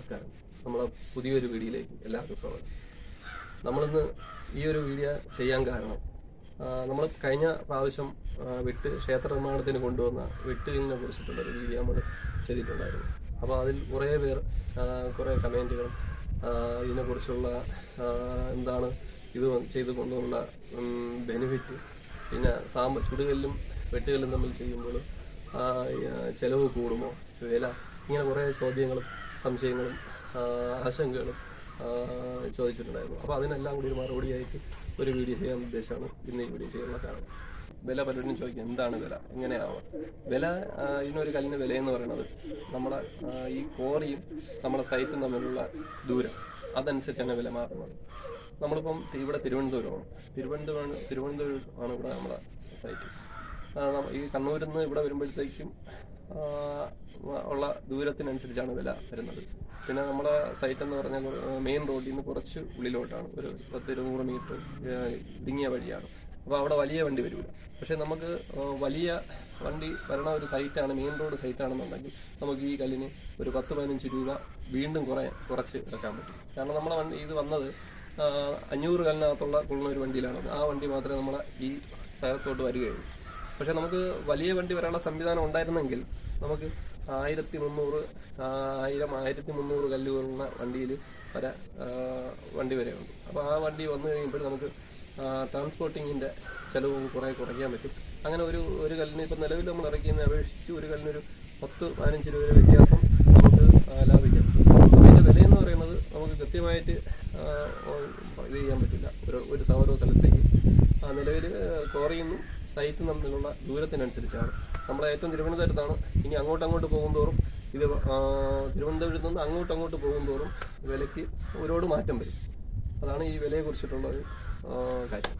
നമസ്കാരം. നമ്മളെ പുതിയൊരു വീഡിയോയിലേക്ക് എല്ലാവർക്കും സ്വാഗതം. നമ്മളിന്ന് ഈ ഒരു വീഡിയോ ചെയ്യാൻ കാരണം നമ്മൾ കഴിഞ്ഞ പ്രാവശ്യം വിട്ട് ക്ഷേത്ര നിർമ്മാണത്തിന് കൊണ്ടുവന്ന വിട്ടിനെ കുറിച്ചിട്ടുള്ളൊരു വീഡിയോ നമ്മൾ ചെയ്തിട്ടുണ്ടായിരുന്നു. അപ്പോൾ അതിൽ കുറേ പേർ കുറേ കമന്റുകളും ഇതിനെക്കുറിച്ചുള്ള എന്താണ് ഇത് ചെയ്ത് കൊണ്ടുള്ള ബെനിഫിറ്റ് പിന്നെ സാമ്പ ചുടുകല്ലും വെട്ടുകല്ലും തമ്മിൽ ചെയ്യുമ്പോൾ ആ, കൂടുമോ വില ഇങ്ങനെ കുറേ ചോദ്യങ്ങളും സംശയങ്ങളും ആശങ്കകളും ചോദിച്ചിട്ടുണ്ടായിരുന്നു. അപ്പോൾ അതിനെല്ലാം കൂടി ഒരു മറുപടിയായിട്ട് ഒരു വീഡിയോ ചെയ്യാൻ ഉദ്ദേശമാണ് ഇന്ന് ഈ വീഡിയോ ചെയ്യാനുള്ള കാരണം. വില പലരും ചോദിക്കും എന്താണ് വില? എങ്ങനെയാവാം? വില ഇതിനൊരു കല്ലിന് വില എന്ന് പറയുന്നത് നമ്മളെ ഈ കോറിയും നമ്മുടെ സൈറ്റും തമ്മിലുള്ള ദൂരം. അതനുസരിച്ചാണ് വില മാറുന്നത്. നമ്മളിപ്പം ഇവിടെ തിരുവനന്തപുരമാണ്. തിരുവനന്തപുരം തിരുവനന്തപുരം ആണ് ഇവിടെ നമ്മുടെ സൈറ്റ്. ഈ കണ്ണൂരിൽ നിന്ന് ഇവിടെ വരുമ്പോഴത്തേക്കും ഉള്ള ദൂരത്തിനനുസരിച്ചാണ് വില വരുന്നത്. പിന്നെ നമ്മുടെ സൈറ്റ് എന്ന് പറഞ്ഞാൽ മെയിൻ റോഡിൽ നിന്ന് കുറച്ച് ഉള്ളിലോട്ടാണ്. ഒരു പത്ത് ഇരുന്നൂറ് മീറ്റർ ഇടുങ്ങിയ വഴിയാണ്. അപ്പോൾ അവിടെ വലിയ വണ്ടി വരില്ല പക്ഷേ നമുക്ക് വലിയ വണ്ടി വരണ ഒരു സൈറ്റാണ് മെയിൻ റോഡ് സൈറ്റാണെന്നുണ്ടെങ്കിൽ നമുക്ക് ഈ കല്ലിന് ഒരു പത്ത് പതിനഞ്ച് രൂപ വീണ്ടും കുറേ കുറച്ച് ഇറക്കാൻ പറ്റും. കാരണം നമ്മുടെ വണ്ടി ഇത് വന്നത് അഞ്ഞൂറ് കല്ലിനകത്തുള്ള കൊള്ളുന്ന ഒരു വണ്ടിയിലാണ്. ആ വണ്ടി മാത്രമേ നമ്മളെ ഈ സ്ഥലത്തോട്ട് വരികയുള്ളൂ. പക്ഷേ നമുക്ക് വലിയ വണ്ടി വരാനുള്ള സംവിധാനം ഉണ്ടായിരുന്നെങ്കിൽ നമുക്ക് ആയിരത്തി മുന്നൂറ് ആയിരം ആയിരത്തി മുന്നൂറ് കല്ലുകളുള്ള വണ്ടിയിൽ വരെ വണ്ടി വരെ ഉണ്ട്. അപ്പോൾ ആ വണ്ടി വന്നു കഴിയുമ്പോൾ നമുക്ക് ട്രാൻസ്പോർട്ടിങ്ങിന്റെ ചിലവ് കുറേ കുറയ്ക്കാൻ പറ്റും. അങ്ങനെ ഒരു ഒരു കല്ലിന് ഇപ്പം നിലവിൽ നമ്മൾ ഇറക്കിയതിനെ അപേക്ഷിച്ച് ഒരു കല്ലിനൊരു പത്ത് പതിനഞ്ച് രൂപയുടെ വ്യത്യാസം നമുക്ക് ലാഭിക്കാം. അതിന്റെ വിലയെന്ന് പറയുന്നത് നമുക്ക് കൃത്യമായിട്ട് ഇത് ചെയ്യാൻ പറ്റില്ല. ഒരു ഒരു ആ സ്ഥലത്തേക്ക്. നിലവിൽ കോറിയുന്നും സൈറ്റും തമ്മിലുള്ള ദൂരത്തിനനുസരിച്ചാണ്. നമ്മളെ ഏറ്റവും തിരുവനന്തപുരത്താണ്. ഇനി അങ്ങോട്ട് അങ്ങോട്ട് പോകുന്തോറും ഇത് തിരുവനന്തപുരത്ത് നിന്ന് അങ്ങോട്ട് അങ്ങോട്ട് പോകുന്തോറും വിലയ്ക്ക് ഒരുപാട് മാറ്റം വരും. അതാണ് ഈ വിലയെ കുറിച്ചിട്ടുള്ള ഒരു കാര്യം.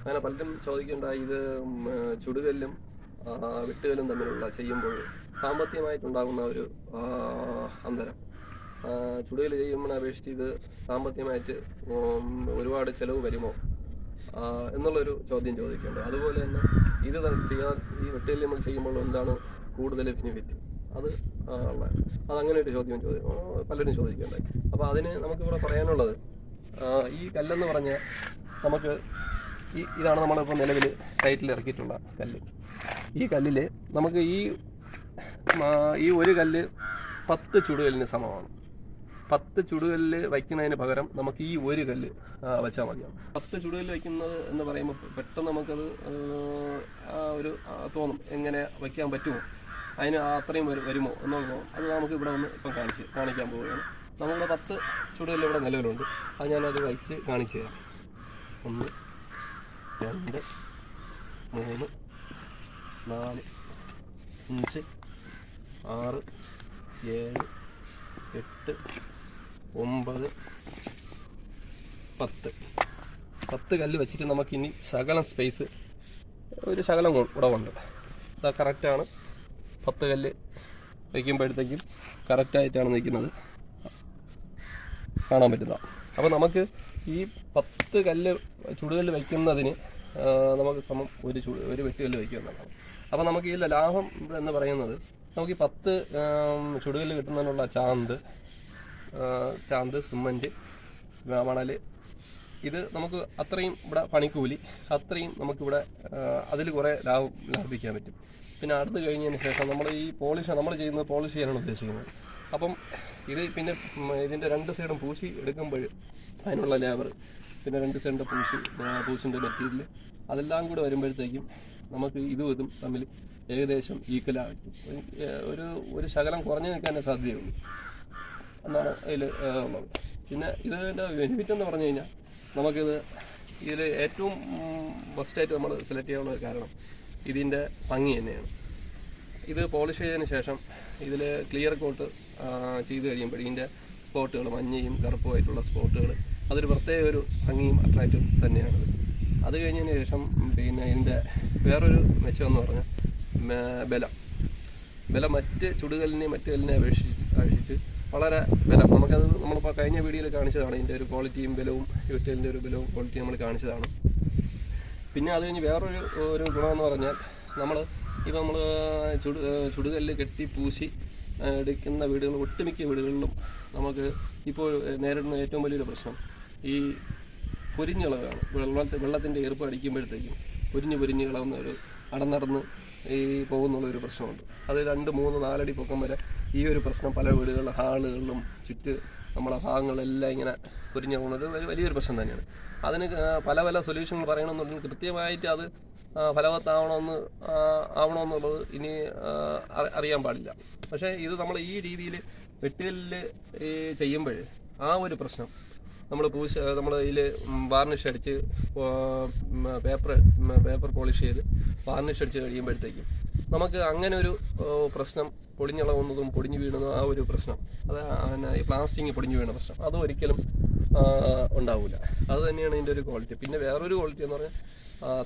അങ്ങനെ പലരും ചോദിക്കേണ്ട ഇത് ചുടുകല്ലും വിട്ടുകല്ലും തമ്മിലുള്ള ചെയ്യുമ്പോൾ സാമ്പത്തികമായിട്ടുണ്ടാകുന്ന ഒരു അന്തരം. ചുടുകൽ ചെയ്യുമ്പോൾ അപേക്ഷിച്ച് ഇത് സാമ്പത്തികമായിട്ട് ഒരുപാട് ചിലവ് വരുമോ? എന്നുള്ളൊരു ചോദ്യം ചോദിക്കുന്നുണ്ട് അതുപോലെ തന്നെ ഇത് ചെയ്യാൻ ഈ വെട്ടുകല്ല് നമ്മൾ ചെയ്യുമ്പോൾ എന്താണ് കൂടുതൽ ബെനിഫിറ്റ് അത് ഉള്ള അതങ്ങനെ ഒരു ചോദ്യം ചോദി പലരും ചോദിക്കുന്നുണ്ട് അപ്പോൾ അതിന് നമുക്കിവിടെ പറയാനുള്ളത് ഈ കല്ലെന്ന് പറഞ്ഞാൽ നമുക്ക് ഈ ഇതാണ് നമ്മളിപ്പോൾ നിലവിൽ സൈറ്റിൽ ഇറക്കിയിട്ടുള്ള കല്ല്. ഈ കല്ലിൽ നമുക്ക് ഈ ഈ ഒരു കല്ല് പത്ത് ചുടുകല്ലിന് സമമാണ്. പത്ത് ചുടുകല്ല് വയ്ക്കുന്നതിന് പകരം നമുക്ക് ഈ ഒരു കല്ല് വെച്ചാൽ മതിയാവും പത്ത് ചുടുകല്ല് വയ്ക്കുന്നത് എന്ന് പറയുമ്പോൾ പെട്ടെന്ന് നമുക്കത് ഒരു തോന്നും എങ്ങനെ വയ്ക്കാൻ പറ്റുമോ അതിന് അത്രയും വരും വരുമോ എന്നുള്ള അത് നമുക്ക് ഇവിടെ ഒന്ന് ഇപ്പം കാണിച്ച് കാണിക്കാൻ പോവുകയാണ്. നമ്മുടെ പത്ത് ചുടുകല്ല് ഇവിടെ നിലവിലുണ്ട്. അത് ഞാനത് വയ്ച്ച് കാണിച്ചു തരാം. ഒന്ന് രണ്ട് മൂന്ന് നാല് അഞ്ച് ആറ് ഏഴ് എട്ട് ഒമ്പത് പത്ത്. പത്ത് കല്ല് വെച്ചിട്ട് നമുക്കിനി ശകലം സ്പേസ് ഒരു ശകലം ഉണ്ട് ഇതാ കറക്റ്റാണ് പത്ത് കല്ല് വയ്ക്കുമ്പോഴത്തേക്കും കറക്റ്റായിട്ടാണ് നിൽക്കുന്നത്. കാണാൻ പറ്റുന്ന അപ്പോൾ നമുക്ക് ഈ പത്ത് കല്ല് ചുടുകല്ല് വയ്ക്കുന്നതിന് നമുക്ക് സമം ഒരു ചുടു ഒരു വെട്ടുകല്ല് വയ്ക്കുക അപ്പോൾ നമുക്ക് ഈ ലാഭം എന്ന് പറയുന്നത് നമുക്ക് ഈ പത്ത് ചുടുകല്ല് കിട്ടുന്നതിനുള്ള ചാന്ത് ചാന്ത് സിമന്റ് മണൽ ഇത് നമുക്ക് അത്രയും ഇവിടെ പണിക്കൂലി അത്രയും നമുക്കിവിടെ അതിൽ കുറേ ലാഭം ലാഭിക്കാൻ പറ്റും. പിന്നെ അടുത്ത് കഴിഞ്ഞതിന് ശേഷം നമ്മൾ ഈ പോളിഷ് നമ്മൾ ചെയ്യുന്നത് പോളിഷ് ചെയ്യാനാണ് ഉദ്ദേശിക്കുന്നത്. അപ്പം ഇത് പിന്നെ ഇതിന്റെ രണ്ട് സൈഡും പൂശി എടുക്കുമ്പോൾ അതിനുള്ള ലേബർ പിന്നെ രണ്ട് സൈഡിന്റെ പൂശി പൂശിന്റെ മെറ്റീരിയൽ അതെല്ലാം കൂടെ വരുമ്പോഴത്തേക്കും നമുക്ക് ഇതും ഇതും തമ്മിൽ ഏകദേശം ഈക്വലാകും ഒരു ഒരു ശകലം കുറഞ്ഞു നിൽക്കാനേ സാധ്യതയുള്ളൂ. എന്നാണ് ഇതിൽ ഉള്ളത്. പിന്നെ ഇതിന്റെ ബെനിഫിറ്റ് എന്ന് പറഞ്ഞു കഴിഞ്ഞാൽ നമുക്കിത് ഇതിൽ ഏറ്റവും ബെസ്റ്റായിട്ട് നമ്മൾ സെലക്ട് ചെയ്യാനുള്ള ഒരു കാരണം ഇതിന്റെ ഭംഗി തന്നെയാണ്. ഇത് പോളിഷ് ചെയ്തതിന് ശേഷം ഇതിൽ ക്ലിയർ കോട്ട് ചെയ്ത് കഴിയുമ്പോൾ ഇതിന്റെ സ്പോട്ടുകൾ മഞ്ഞയും കറുപ്പുമായിട്ടുള്ള സ്പോട്ടുകൾ അതൊരു പ്രത്യേക ഒരു ഭംഗിയും അട്രാക്റ്റും തന്നെയാണത് അത് കഴിഞ്ഞതിന് ശേഷം പിന്നെ ഇതിന്റെ വേറൊരു മെച്ചം എന്ന് പറഞ്ഞാൽ ബലം. ബലം മറ്റ് ചുടുകല്ലിനെ മറ്റ് കല്ലിനെ അപേക്ഷിച്ച് അപേക്ഷിച്ച് വളരെ വില. നമുക്കത് നമ്മളിപ്പോൾ കഴിഞ്ഞ വീഡിയോയിൽ കാണിച്ചതാണ്. ഇതിന്റെ ഒരു ക്വാളിറ്റിയും ബലവും യൂറ്റലിന്റെ ഒരു ബലവും ക്വാളിറ്റിയും നമ്മൾ കാണിച്ചതാണ്. പിന്നെ അത് കഴിഞ്ഞ് വേറൊരു ഒരു ഗുണമെന്ന് പറഞ്ഞാൽ നമ്മൾ ഇപ്പോൾ നമ്മൾ ചുടു ചുടുകല്ല് കെട്ടി പൂശി എടുക്കുന്ന വീടുകൾ ഒട്ടുമിക്ക വീടുകളിലും നമുക്ക് ഇപ്പോൾ നേരിടുന്ന ഏറ്റവും വലിയൊരു പ്രശ്നം ഈ പൊരിഞ്ഞിളകാണ്. വെള്ളത്തെ വെള്ളത്തിന്റെ ഈർപ്പ് അടിക്കുമ്പോഴത്തേക്കും പൊരിഞ്ഞ് പൊരിഞ്ഞ് ഒരു അടന്നടന്ന് ഈ പോകുന്നുള്ള ഒരു പ്രശ്നമുണ്ട്. അത് രണ്ട് മൂന്ന് നാലടി പൊക്കം വരെ ഈ ഒരു പ്രശ്നം പല വീടുകളിലും ഹാളുകളിലും ചുറ്റ് നമ്മളെ ഭാഗങ്ങളെല്ലാം ഇങ്ങനെ പൊരിഞ്ഞു പോകുന്നത് വലിയൊരു പ്രശ്നം തന്നെയാണ്. അതിന് പല പല സൊല്യൂഷനുകൾ പറയണമെന്നുണ്ടെങ്കിൽ കൃത്യമായിട്ട് അത് ഫലവത്താവണമെന്ന് ആവണമെന്നുള്ളത് ഇനി അറിയാൻ പാടില്ല. പക്ഷേ ഇത് നമ്മൾ ഈ രീതിയിൽ വെട്ടുകല്ലിൽ ചെയ്യുമ്പോൾ ആ ഒരു പ്രശ്നം നമ്മൾ പൂശ നമ്മൾ ഇതിൽ വാർണിഷ് അടിച്ച് പേപ്പർ പേപ്പർ പോളിഷ് ചെയ്ത് വാർണിഷ് അടിച്ച് കഴിയുമ്പോഴത്തേക്കും നമുക്ക് അങ്ങനെ ഒരു പ്രശ്നം പൊടിഞ്ഞിളകുന്നതും പൊടിഞ്ഞു വീണതും ആ ഒരു പ്രശ്നം. അത് പിന്നെ ഈ പ്ലാസ്റ്റിക് പൊടിഞ്ഞു വീണ പ്രശ്നം. അതും ഒരിക്കലും ഉണ്ടാവില്ല അത് തന്നെയാണ് ഇതിന്റെ ഒരു ക്വാളിറ്റി പിന്നെ വേറൊരു ക്വാളിറ്റി എന്ന് പറഞ്ഞാൽ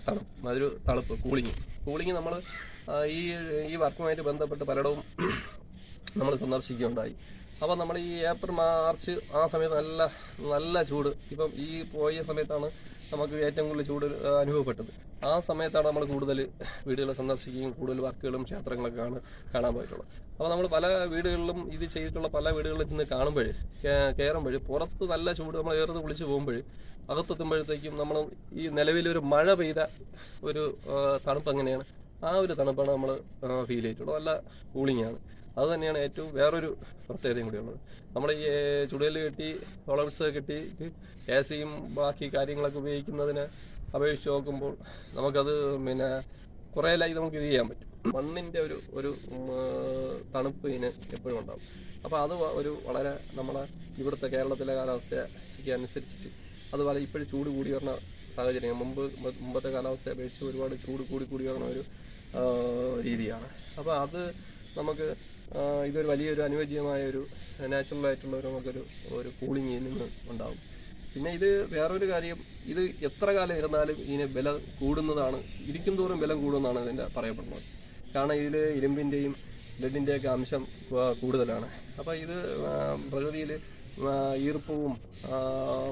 തണുപ്പ്. അതൊരു തണുപ്പ് കൂളിങ് കൂളിങ് നമ്മൾ ഈ ഈ വർക്കുമായിട്ട് ബന്ധപ്പെട്ട് പലയിടവും നമ്മൾ സന്ദർശിക്കുകയുണ്ടായി. അപ്പോൾ നമ്മൾ ഈ ഏപ്രിൽ മാർച്ച് ആ സമയത്ത് നല്ല നല്ല ചൂട്. ഇപ്പം ഈ പോയ സമയത്താണ് നമുക്ക് ഏറ്റവും കൂടുതൽ ചൂട് അനുഭവപ്പെട്ടത്. ആ സമയത്താണ് നമ്മൾ കൂടുതൽ വീടുകൾ സന്ദർശിക്കുകയും കൂടുതൽ വർക്കുകളും ക്ഷേത്രങ്ങളൊക്കെ ആണ് കാണാൻ പോയിട്ടുള്ളത്. അപ്പോൾ നമ്മൾ പല വീടുകളിലും ഇത് ചെയ്തിട്ടുള്ള പല വീടുകളിൽ ചെന്ന് കാണുമ്പോൾ കയറുമ്പോൾ പുറത്ത് നല്ല ചൂട് നമ്മൾ ഏറെ കുളിച്ച് പോകുമ്പോൾ അകത്തെത്തുമ്പോഴത്തേക്കും നമ്മൾ ഈ നിലവിലൊരു മഴ പെയ്ത ഒരു തണുപ്പ് എങ്ങനെയാണ് ആ ഒരു തണുപ്പാണ് നമ്മൾ ഫീൽ ചെയ്തിട്ടുള്ളത്. നല്ല കൂളിംഗ് ആണ്. അത് തന്നെയാണ് ഏറ്റവും വേറൊരു പ്രത്യേകതയും കൂടിയുള്ളത് നമ്മൾ ഈ ചുടലിൽ കെട്ടി ഒളവിട്സ് കെട്ടി എ സിയും ബാക്കി കാര്യങ്ങളൊക്കെ ഉപയോഗിക്കുന്നതിന് അപേക്ഷിച്ച് നോക്കുമ്പോൾ നമുക്കത് പിന്നെ കുറേ ലൈ നമുക്ക് ഇത് ചെയ്യാൻ പറ്റും. മണ്ണിന്റെ ഒരു ഒരു തണുപ്പ് ഇതിന് എപ്പോഴും ഉണ്ടാകും അപ്പോൾ അത് ഒരു വളരെ നമ്മളെ ഇവിടുത്തെ കേരളത്തിലെ കാലാവസ്ഥയ്ക്ക് അനുസരിച്ചിട്ട് അതുപോലെ ഇപ്പോഴും ചൂട് കൂടി വരുന്ന സാഹചര്യം മുമ്പ് മുമ്പ- മുമ്പത്തെ കാലാവസ്ഥയെ അപേക്ഷിച്ച് ഒരുപാട് ചൂട് കൂടി കൂടി വരുന്ന ഒരു രീതിയാണ്. അപ്പോൾ അത് നമുക്ക് ഇതൊരു വലിയൊരു അനുയോജ്യമായ ഒരു നാച്ചുറൽ ആയിട്ടുള്ള ഒരു നമുക്കൊരു ഒരു കൂളിംഗ് നിന്ന് ഉണ്ടാകും പിന്നെ ഇത് വേറൊരു കാര്യം ഇത് എത്ര കാലം ഇരുന്നാലും ഇതിന് വില കൂടുന്നതാണ് ഇരിക്കും തോറും വില കൂടുമെന്നാണ് ഇതിന്റെ പറയപ്പെടുന്നത്. കാരണം ഇതിൽ ഇരുമ്പിന്റെയും ലെഡിന്റെയൊക്കെ അംശം കൂടുതലാണ്. അപ്പോൾ ഇത് പ്രകൃതിയിൽ ഈർപ്പവും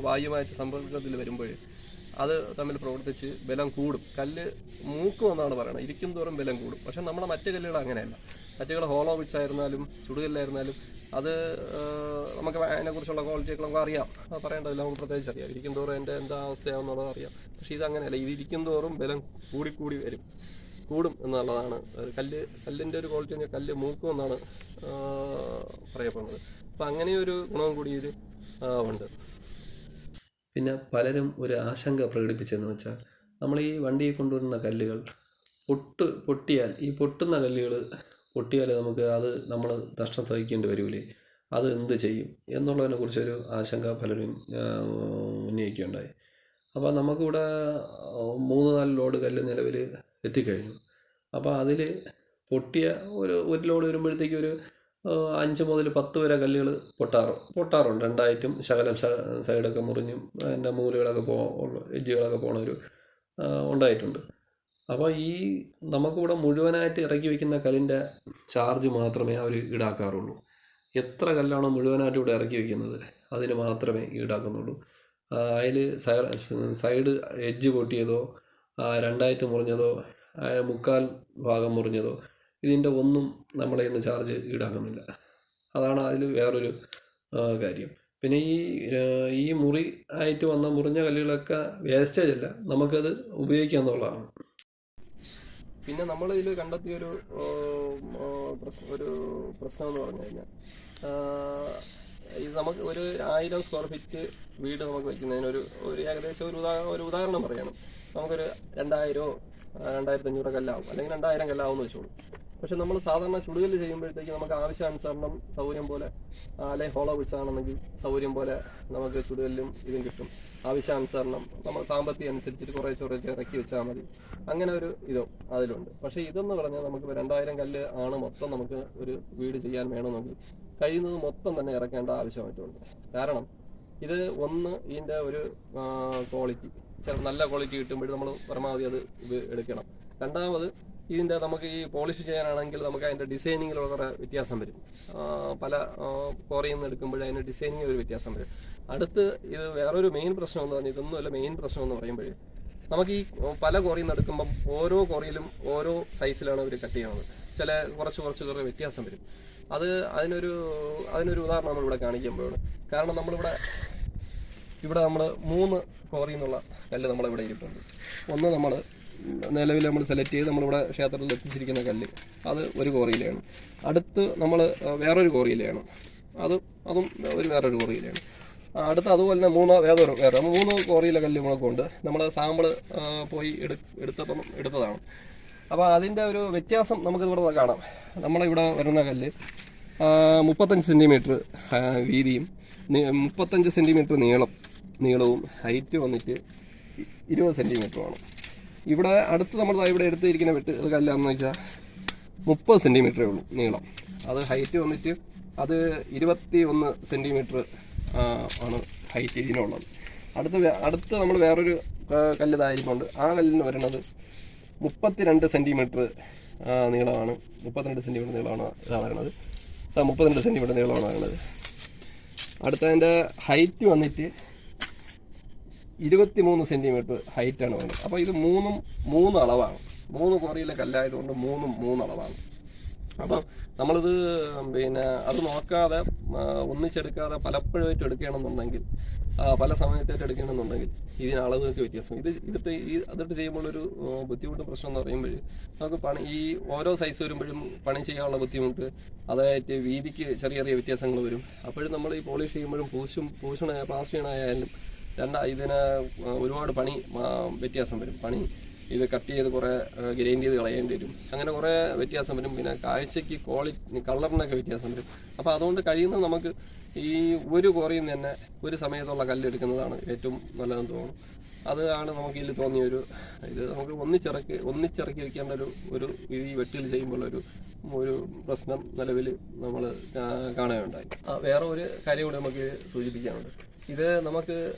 വായുമായിട്ട് സമ്പർക്കത്തിൽ വരുമ്പോൾ അത് തമ്മിൽ പ്രവർത്തിച്ച് ബലം കൂടും. കല്ല് മൂക്കും എന്നാണ് പറയുന്നത് ഇരിക്കും തോറും ബലം കൂടും. പക്ഷെ നമ്മുടെ മറ്റു കല്ലുകൾ അങ്ങനെയല്ല. മറ്റുകൾ ഹോളോ ബിറ്റ്സ് ആയിരുന്നാലും ചുടുകല്ലായിരുന്നാലും അത് നമുക്ക് അതിനെക്കുറിച്ചുള്ള ക്വാളിറ്റിയൊക്കെ നമുക്ക് അറിയാം. പറയേണ്ടതില്ല നമുക്ക് പ്രത്യേകിച്ച് അറിയാം. ഇരിക്കും തോറും എന്റെ എന്താ അവസ്ഥയാണെന്നുള്ളത് അറിയാം. പക്ഷേ ഇത് അങ്ങനെയല്ല ഇത് ഇരിക്കും തോറും ബലം കൂടിക്കൂടി വരും. കൂടും എന്നുള്ളതാണ്. ഒരു കല്ല് കല്ലിന്റെ ഒരു ക്വാളിറ്റി പറഞ്ഞാൽ കല്ല് മൂക്കും എന്നാണ് പറയപ്പെടുന്നത്. അപ്പം അങ്ങനെയൊരു ഗുണവും കൂടി ഇതിൽ ഉണ്ട്. പിന്നെ പലരും ഒരു ആശങ്ക പ്രകടിപ്പിച്ചെന്ന് വെച്ചാൽ നമ്മൾ ഈ വണ്ടിയിൽ കൊണ്ടുവരുന്ന കല്ലുകൾ പൊട്ട് പൊട്ടിയാൽ ഈ പൊട്ടുന്ന കല്ലുകൾ പൊട്ടിയാൽ നമുക്ക് അത് നമ്മൾ നഷ്ടം സഹിക്കേണ്ടി വരൂലേ? അത് എന്ത് ചെയ്യും? എന്നുള്ളതിനെ കുറിച്ചൊരു ആശങ്ക പലരും ഉന്നയിക്കുകയുണ്ടായി. അപ്പോൾ നമുക്കിവിടെ മൂന്ന് നാല് ലോഡ് കല്ല് നിലവിൽ എത്തിക്കഴിഞ്ഞു. അപ്പോൾ അതിൽ പൊട്ടിയ ഒരു ഒരു ലോഡ് വരുമ്പോഴത്തേക്ക് ഒരു അഞ്ച് മുതൽ പത്ത് വരെ കല്ലുകൾ പൊട്ടാറ് പൊട്ടാറുണ്ട്. രണ്ടായിട്ടും ശകലം സൈഡൊക്കെ മുറിഞ്ഞും അതിന്റെ മൂലകളൊക്കെ പോ എഡ്ജുകളൊക്കെ പോണ ഒരു ഉണ്ടായിട്ടുണ്ട്. അപ്പോൾ ഈ നമുക്കിവിടെ മുഴുവനായിട്ട് ഇറക്കി വെക്കുന്ന കല്ലിന്റെ ചാർജ് മാത്രമേ അവർ ഈടാക്കാറുള്ളൂ. എത്ര കല്ലാണോ മുഴുവനായിട്ട് ഇവിടെ ഇറക്കി വെക്കുന്നത് അതിന് മാത്രമേ ഈടാക്കുന്നുള്ളൂ. അതിൽ സൈഡ് സൈഡ് എഡ്ജ് പൊട്ടിയതോ രണ്ടായിട്ട് മുറിഞ്ഞതോ മുക്കാൽ ഭാഗം മുറിഞ്ഞതോ ഇതിന്റെ ഒന്നും നമ്മളെ ഇന്ന് ചാർജ് ഈടാക്കുന്നില്ല. അതാണ് അതിൽ വേറൊരു കാര്യം. പിന്നെ ഈ ഈ മുറി ആയിട്ട് വന്ന മുറിഞ്ഞ കല്ലുകളൊക്കെ വേസ്റ്റേജ് അല്ല നമുക്കത് ഉപയോഗിക്കാമെന്നുള്ളതാണ് പിന്നെ നമ്മൾ ഇതിൽ കണ്ടെത്തിയൊരു ആ, ആ, ഒരു പ്രശ്നം എന്ന് പറഞ്ഞു കഴിഞ്ഞാൽ ഇത് നമുക്ക് ഒരു ആയിരം സ്ക്വയർ ഫീറ്റ് വീട് നമുക്ക് വയ്ക്കുന്നതിന് ഒരു ഒരു ഏകദേശം ഒരു ഉദാ ഒരു ഉദാഹരണം പറയണം. നമുക്കൊരു രണ്ടായിരമോ രണ്ടായിരത്തി അഞ്ഞൂറ് കല്ലാവും അല്ലെങ്കിൽ രണ്ടായിരം കല്ലാവും എന്ന് വെച്ചോളൂ. പക്ഷെ നമ്മൾ സാധാരണ ചുടുകൽ ചെയ്യുമ്പോഴത്തേക്ക് നമുക്ക് ആവശ്യാനുസരണം സൗകര്യം പോലെ അല്ലെങ്കിൽ ഹോളോ വിളിച്ചാണെന്നെങ്കിൽ സൗകര്യം പോലെ നമുക്ക് ചുടുകല്ലും ഇതും കിട്ടും. ആവശ്യാനുസരണം നമ്മൾ സാമ്പത്തികം അനുസരിച്ചിട്ട് കുറേ കുറച്ച് ഇറക്കി വെച്ചാൽ മതി. അങ്ങനെ ഒരു ഇതോ അതിലുണ്ട്. പക്ഷേ ഇതെന്ന് പറഞ്ഞാൽ നമുക്ക് രണ്ടായിരം കല്ല് ആണ് മൊത്തം നമുക്ക് ഒരു വീട് ചെയ്യാൻ വേണമെന്നെങ്കിൽ കഴിയുന്നത് മൊത്തം തന്നെ ഇറക്കേണ്ട ആവശ്യമായിട്ടുണ്ട്. കാരണം ഇത് ഒന്ന് ഇതിന്റെ ഒരു ക്വാളിറ്റി നല്ല ക്വാളിറ്റി കിട്ടുമ്പോൾ നമ്മൾ പരമാവധി അത് എടുക്കണം. രണ്ടാമത് ഇതിന്റെ നമുക്ക് ഈ പോളിഷ് ചെയ്യാനാണെങ്കിൽ നമുക്ക് അതിന്റെ ഡിസൈനിങ്ങിൽ വളരെ വ്യത്യാസം വരും. പല കോറിയിൽ നിന്ന് എടുക്കുമ്പോൾ അതിന്റെ ഡിസൈനിങ് ഒരു വ്യത്യാസം വരും. അടുത്ത് ഇത് വേറൊരു മെയിൻ പ്രശ്നം എന്ന് പറഞ്ഞാൽ ഇതൊന്നുമല്ല മെയിൻ പ്രശ്നം എന്ന് പറയുമ്പോൾ നമുക്ക് ഈ പല കോറിയിൽ നിന്ന് എടുക്കുമ്പം ഓരോ കോറിയിലും ഓരോ സൈസിലാണ് അവർ കട്ട് ചെയ്യുന്നത്. ചില കുറച്ച് കുറച്ച് കുറേ വ്യത്യാസം വരും. അത് അതിനൊരു അതിനൊരു ഉദാഹരണം നമ്മളിവിടെ കാണിക്കുമ്പോഴാണ് കാരണം നമ്മളിവിടെ ഇവിടെ നമ്മൾ മൂന്ന് കോറിയിൽ നിന്നുള്ള കല്ല് നമ്മളിവിടെ ഇരിപ്പുണ്ട് ഒന്ന് നമ്മൾ നിലവിൽ നമ്മൾ സെലക്ട് ചെയ്ത് നമ്മളിവിടെ ക്ഷേത്രത്തിൽ എത്തിച്ചിരിക്കുന്ന കല്ല്. അത് ഒരു കോറിയിലാണ് അടുത്ത് നമ്മൾ വേറൊരു കോറിയിലാണ് അത് അതും ഒരു വേറൊരു കോറിയിലാണ് അടുത്ത അതുപോലെ തന്നെ മൂന്നോ വേറൊരു വേറെ മൂന്ന് കോറിയിലെ കല്ല് നമ്മളൊക്കെ നമ്മൾ സാമ്പിൾ പോയി എടു എടുത്തപ്പം എടുത്തതാണ്. അപ്പോൾ അതിന്റെ ഒരു വ്യത്യാസം നമുക്ക് ഇവിടെ കാണാം നമ്മളിവിടെ വരുന്ന കല്ല് മുപ്പത്തഞ്ച് സെന്റിമീറ്റർ വീതിയും മുപ്പത്തഞ്ച് സെന്റിമീറ്റർ നീളം നീളവും ഹൈറ്റ് വന്നിട്ട് ഇരുപത് സെന്റിമീറ്ററുമാണ് ഇവിടെ അടുത്ത് നമ്മൾ ഇവിടെ എടുത്തിരിക്കുന്ന വെട്ട് കല്ലാന്ന് വെച്ചാൽ മുപ്പത് സെന്റിമീറ്ററേ ഉള്ളൂ നീളം. അത് ഹൈറ്റ് വന്നിട്ട് അത് ഇരുപത്തി ഒന്ന് സെന്റിമീറ്റർ ആണ് ഹൈറ്റ് ഇതിനുള്ളത്. അടുത്ത് അടുത്ത് നമ്മൾ വേറൊരു കല്ല് ഇതായിരിക്കുന്നുണ്ട് ആ കല്ലിന് വരുന്നത് മുപ്പത്തിരണ്ട് സെന്റിമീറ്റർ നീളമാണ്. മുപ്പത്തിരണ്ട് സെന്റിമീറ്റർ നീളമാണ് വരണത്. മുപ്പത്തിരണ്ട് സെന്റിമീറ്റർ നീളമാണ് വരുന്നത് അടുത്തതിന്റെ ഹൈറ്റ് വന്നിട്ട് ഇരുപത്തി മൂന്ന് സെന്റിമീറ്റർ ഹൈറ്റാണ് വേണ്ടത് അപ്പോൾ ഇത് മൂന്നും മൂന്ന് അളവാണ് മൂന്ന് കുറയിലെ കല്ലായതുകൊണ്ട് മൂന്നും മൂന്ന് അളവാണ് അപ്പം നമ്മളിത് പിന്നെ അത് നോക്കാതെ ഒന്നിച്ചെടുക്കാതെ പലപ്പോഴായിട്ട് എടുക്കുകയാണെന്നുണ്ടെങ്കിൽ പല സമയത്തായിട്ട് എടുക്കണമെന്നുണ്ടെങ്കിൽ ഇതിന് അളവുകൾക്ക് വ്യത്യാസം. ഇത് ഇതിട്ട് ഈ അതിട്ട് ചെയ്യുമ്പോൾ ഒരു ബുദ്ധിമുട്ട് പ്രശ്നം എന്ന് പറയുമ്പോൾ നമുക്ക് പണി ഈ ഓരോ സൈസ് വരുമ്പോഴും പണി ചെയ്യാനുള്ള ബുദ്ധിമുട്ട് അതായത് വീതിക്ക് ചെറിയ ചെറിയ വ്യത്യാസങ്ങൾ വരും. അപ്പോഴും നമ്മൾ ഈ പോളിഷ് ചെയ്യുമ്പോഴും പൂശും പൂഷണ പ്ലാസ്റ്റികനായാലും രണ്ടാ ഇതിന് ഒരുപാട് പണി വ്യത്യാസം വരും. പണി ഇത് കട്ട് ചെയ്ത് കുറേ ഗ്രൈൻഡ് ചെയ്ത് കളയേണ്ടി വരും. അങ്ങനെ കുറേ വ്യത്യാസം വരും. പിന്നെ കാഴ്ചയ്ക്ക് ക്വാളിറ്റി കളറിനൊക്കെ വ്യത്യാസം വരും. അപ്പോൾ അതുകൊണ്ട് കഴിയുന്ന നമുക്ക് ഈ ഒരു കുറയിൽ നിന്ന് തന്നെ ഒരു സമയത്തുള്ള കല്ലെടുക്കുന്നതാണ് ഏറ്റവും നല്ലതെന്ന് തോന്നുന്നു. അതാണ് നമുക്ക് ഇതിൽ തോന്നിയ ഒരു ഇത്. നമുക്ക് ഒന്നിച്ചിറക്കി ഒന്നിച്ചിറക്കി വെക്കേണ്ട ഒരു ഒരു ഈ വെട്ടിൽ ചെയ്യുമ്പോൾ ഒരു ഒരു പ്രശ്നം നിലവിൽ നമ്മൾ കാണുകയുണ്ടായി. വേറെ ഒരു കാര്യം കൂടി നമുക്ക് സൂചിപ്പിക്കാനുണ്ട്. ഇത് നമുക്ക്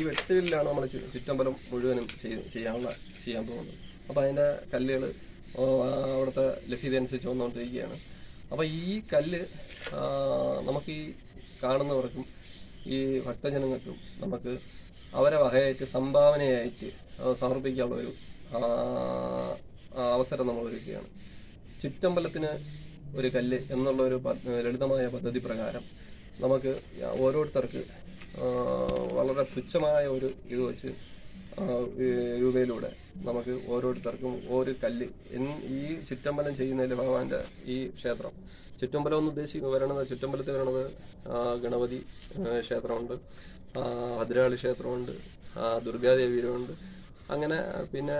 ഈ വെട്ടിലാണ് നമ്മൾ ചുറ്റമ്പലം മുഴുവനും ചെയ്യ- ചെയ്യാനുള്ള ചെയ്യാൻ പോകുന്നത്. അപ്പോൾ അതിന്റെ കല്ലുകൾ അവിടുത്തെ ലഭ്യത അനുസരിച്ച് വന്നുകൊണ്ടിരിക്കുകയാണ് അപ്പോൾ ഈ കല്ല് നമുക്ക് ഈ കാണുന്നവർക്കും ഈ ഭക്തജനങ്ങൾക്കും നമുക്ക് അവരെ വകയായിട്ട് സംഭാവനയായിട്ട് സമർപ്പിക്കാനുള്ള ഒരു അവസരം നമ്മൾ ഒരുക്കുകയാണ്. ചുറ്റമ്പലത്തിന് ഒരു കല്ല് എന്നുള്ള ഒരു ലളിതമായ പദ്ധതി പ്രകാരം നമുക്ക് ഓരോരുത്തർക്ക് വളരെ തുച്ഛമായ ഒരു ഇത് വെച്ച് രൂപയിലൂടെ നമുക്ക് ഓരോരുത്തർക്കും ഒരു കല്ല്. ഈ ചുറ്റമ്പലം ചെയ്യുന്നതിൽ ഭഗവാന്റെ ഈ ക്ഷേത്രം. ചുറ്റമ്പലം എന്ന് ഉദ്ദേശിക്കുന്നത് വരണത് ചുറ്റമ്പലത്തിൽ വരണത് ഗണപതി ക്ഷേത്രമുണ്ട്. ഭദ്രാളി ക്ഷേത്രമുണ്ട്. ദുർഗാദേവിയിലുണ്ട്. അങ്ങനെ പിന്നെ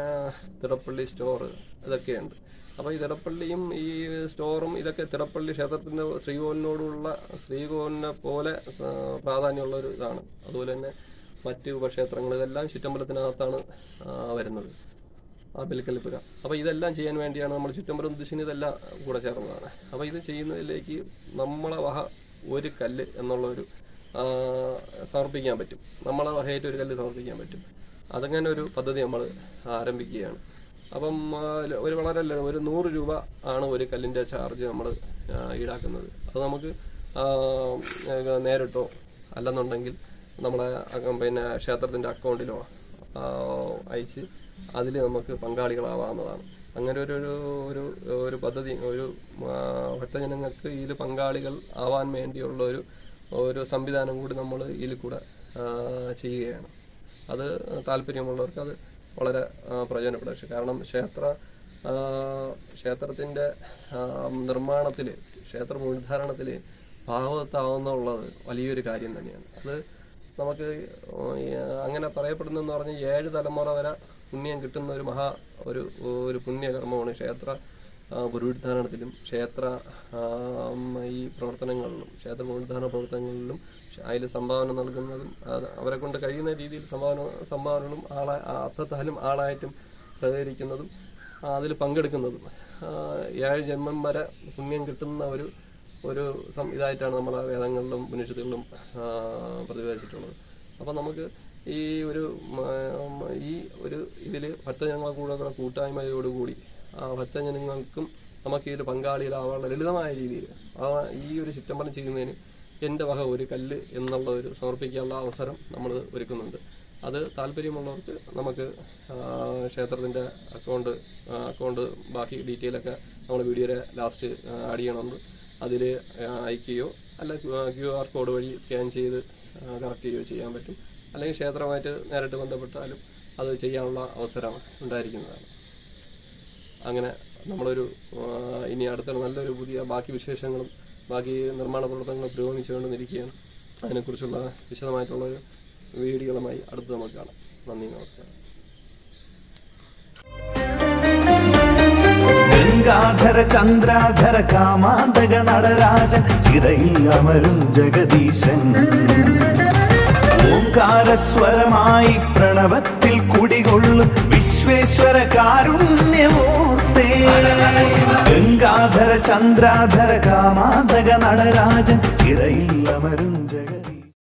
തിടപ്പള്ളി സ്റ്റോർ ഇതൊക്കെയുണ്ട്. അപ്പോൾ ഈ തിടപ്പള്ളിയും ഈ സ്റ്റോറും ഇതൊക്കെ തിടപ്പള്ളി ക്ഷേത്രത്തിന്റെ ശ്രീകോവിലിനോടുള്ള ശ്രീകോവിലിനെ പോലെ പ്രാധാന്യമുള്ള ഒരു ഇതാണ്. അതുപോലെ തന്നെ മറ്റ് ഉപക്ഷേത്രങ്ങൾ ഇതെല്ലാം ചുറ്റമ്പലത്തിനകത്താണ് വരുന്നത്. ആ ബലിക്കല്ലിപ്പുര അപ്പോൾ ഇതെല്ലാം ചെയ്യാൻ വേണ്ടിയാണ് നമ്മൾ ചുറ്റമ്പലം ഉദ്ദേശിക്കുന്നത് ഇതെല്ലാം കൂടെ ചേർന്നതാണ്. അപ്പോൾ ഇത് ചെയ്യുന്നതിലേക്ക് നമ്മളെ വഹ ഒരു കല്ല് എന്നുള്ളൊരു സമർപ്പിക്കാൻ പറ്റും. നമ്മളെ വഹയായിട്ട് ഒരു കല്ല് സമർപ്പിക്കാൻ പറ്റും. അതങ്ങനെ ഒരു പദ്ധതി നമ്മൾ ആരംഭിക്കുകയാണ്. അപ്പം ഒരു വളരെ ഒരു നൂറ് രൂപ ആണ് ഒരു കല്ലിന്റെ ചാർജ് നമ്മൾ ഈടാക്കുന്നത്. അത് നമുക്ക് നേരിട്ടോ അല്ലെന്നുണ്ടെങ്കിൽ നമ്മളെ പിന്നെ ക്ഷേത്രത്തിന്റെ അക്കൗണ്ടിലോ അയച്ച് അതിൽ നമുക്ക് പങ്കാളികളാവാവുന്നതാണ്. അങ്ങനെ ഒരു ഒരു ഒരു പദ്ധതി ഒരു ഭക്തജനങ്ങൾക്ക് ഇതിൽ പങ്കാളികൾ ആവാൻ വേണ്ടിയുള്ള ഒരു ഒരു സംവിധാനം കൂടി നമ്മൾ ഇതിൽ കൂടെ ചെയ്യുകയാണ്. അത് താല്പര്യമുള്ളവർക്ക് അത് വളരെ പ്രയോജനപ്പെടും. കാരണം ക്ഷേത്ര ക്ഷേത്രത്തിന്റെ നിർമ്മാണത്തിൽ ക്ഷേത്ര ഉദ്ധാരണത്തിൽ ഭാഗവത്താവുന്നുള്ളത് വലിയൊരു കാര്യം തന്നെയാണ്. അത് നമുക്ക് അങ്ങനെ പറയപ്പെടുന്നെന്ന് പറഞ്ഞ് ഏഴ് തലമുറ വരെ പുണ്യം കിട്ടുന്ന ഒരു മഹാ ഒരു ഒരു പുണ്യകർമ്മമാണ് ക്ഷേത്ര. പുനരുദ്ധാരണത്തിലും ക്ഷേത്ര ഈ പ്രവർത്തനങ്ങളിലും ക്ഷേത്ര പുനരുദ്ധാരണ പ്രവർത്തനങ്ങളിലും അതിൽ സംഭാവന നൽകുന്നതും അവരെ കൊണ്ട് കഴിയുന്ന രീതിയിൽ സംഭാവന സംഭാവനകളും ആളാ അർത്ഥത്താലും ആളായിട്ടും സഹകരിക്കുന്നതും അതിൽ പങ്കെടുക്കുന്നതും. ഏഴ് ജന്മം വരെ പുണ്യം കിട്ടുന്ന ഒരു ഒരു ഇതായിട്ടാണ് നമ്മൾ വേദങ്ങളിലും ഉപനിഷത്തുകളിലും പ്രതിപാദിച്ചിട്ടുള്ളത്. അപ്പം നമുക്ക് ഈ ഒരു ഈ ഒരു ഇതിൽ ഭക്തജനങ്ങളെ കൂടെ കൂടെ കൂട്ടായ്മയോടുകൂടി ഭക്തജനങ്ങൾക്കും നമുക്ക് ഇതിൽ പങ്കാളികളാവാനുള്ള ലളിതമായ രീതിയിൽ. ആ ഈ ഒരു ചുറ്റമ്പലം ചെയ്യുന്നതിന് എന്റെ വക ഒരു കല്ല് എന്നുള്ള ഒരു സമർപ്പിക്കാനുള്ള അവസരം നമ്മൾ ഒരുക്കുന്നുണ്ട്. അത് താല്പര്യമുള്ളവർക്ക് നമുക്ക് ക്ഷേത്രത്തിന്റെ അക്കൗണ്ട് അക്കൗണ്ട് ബാക്കി ഡീറ്റെയിലൊക്കെ നമ്മൾ വീഡിയോയുടെ ലാസ്റ്റ് ആഡ് ചെയ്യണമെന്ന് അതിൽ അയക്കുകയോ അല്ല ക്യു ആർ കോഡ് വഴി സ്കാൻ ചെയ്ത് കറക്റ്റ് ചെയ്യുകയോ ചെയ്യാൻ പറ്റും. അല്ലെങ്കിൽ ക്ഷേത്രമായിട്ട് നേരിട്ട് ബന്ധപ്പെട്ടാലും അത് ചെയ്യാനുള്ള അവസരം ഉണ്ടായിരിക്കുന്നതാണ്. അങ്ങനെ നമ്മളൊരു ഇനി അടുത്ത നല്ലൊരു പുതിയ ബാക്കി വിശേഷങ്ങളും ബാക്കി നിർമ്മാണ പ്രവർത്തനങ്ങളും പുരോഗമിച്ചുകൊണ്ടിരിക്കുകയാണ്. അതിനെക്കുറിച്ചുള്ള വിശദമായിട്ടുള്ള ഒരു വീഡിയോകളുമായി അടുത്ത് നമുക്ക് കാണാം. നന്ദി നമസ്കാരം. ഗംഗാധര ചന്ദ്രാധര കാമാന്തക നടരാജൻ ചിറയിൽ അമരും ജഗദീശൻ. ഓംകാരസ്വരമായി പ്രണവത്തിൽ കുടികൊള്ളും വിശ്വേശ്വര കാരുണ്യമൂർത്തേ ഗംഗാധര ചന്ദ്രാധര കാമാതക നടരാജൻ ചിറയിൽ അമരും ജഗദീശൻ